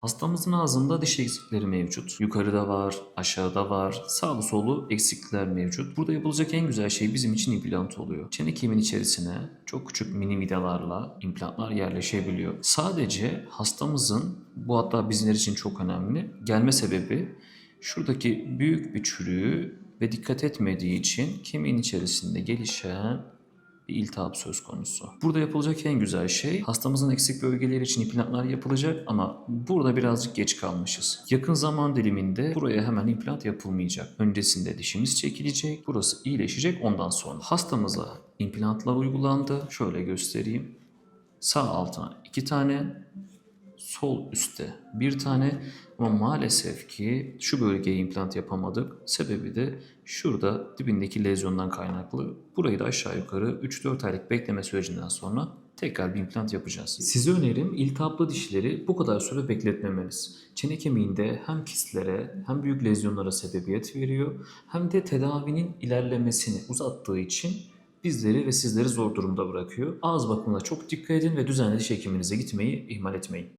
Hastamızın ağzında diş eksikleri mevcut. Yukarıda var, aşağıda var, sağlı solu eksiklikler mevcut. Burada yapılacak en güzel şey bizim için implant oluyor. Çene kemiğinin içerisine çok küçük mini vidalarla implantlar yerleşebiliyor. Sadece hastamızın, bu hatta bizler için çok önemli, gelme sebebi şuradaki büyük bir çürüğü ve dikkat etmediği için kemiğin içerisinde gelişen iltihap söz konusu. Burada yapılacak en güzel şey hastamızın eksik bölgeleri için implantlar yapılacak ama burada birazcık geç kalmışız. Yakın zaman diliminde buraya hemen implant yapılmayacak. Öncesinde dişimiz çekilecek, burası iyileşecek ondan sonra. Hastamıza implantlar uygulandı. Şöyle göstereyim. Sağ altına iki tane, sol üstte bir tane ama maalesef ki şu bölgeye implant yapamadık. Sebebi de şurada dibindeki lezyondan kaynaklı. Burayı da aşağı yukarı 3-4 aylık bekleme sürecinden sonra tekrar bir implant yapacağız. Size önerim iltihaplı dişleri bu kadar süre bekletmemeniz. Çene kemiğinde hem kistlere hem büyük lezyonlara sebebiyet veriyor hem de tedavinin ilerlemesini uzattığı için bizleri ve sizleri zor durumda bırakıyor. Ağız bakımına çok dikkat edin ve düzenli diş hekiminize gitmeyi ihmal etmeyin.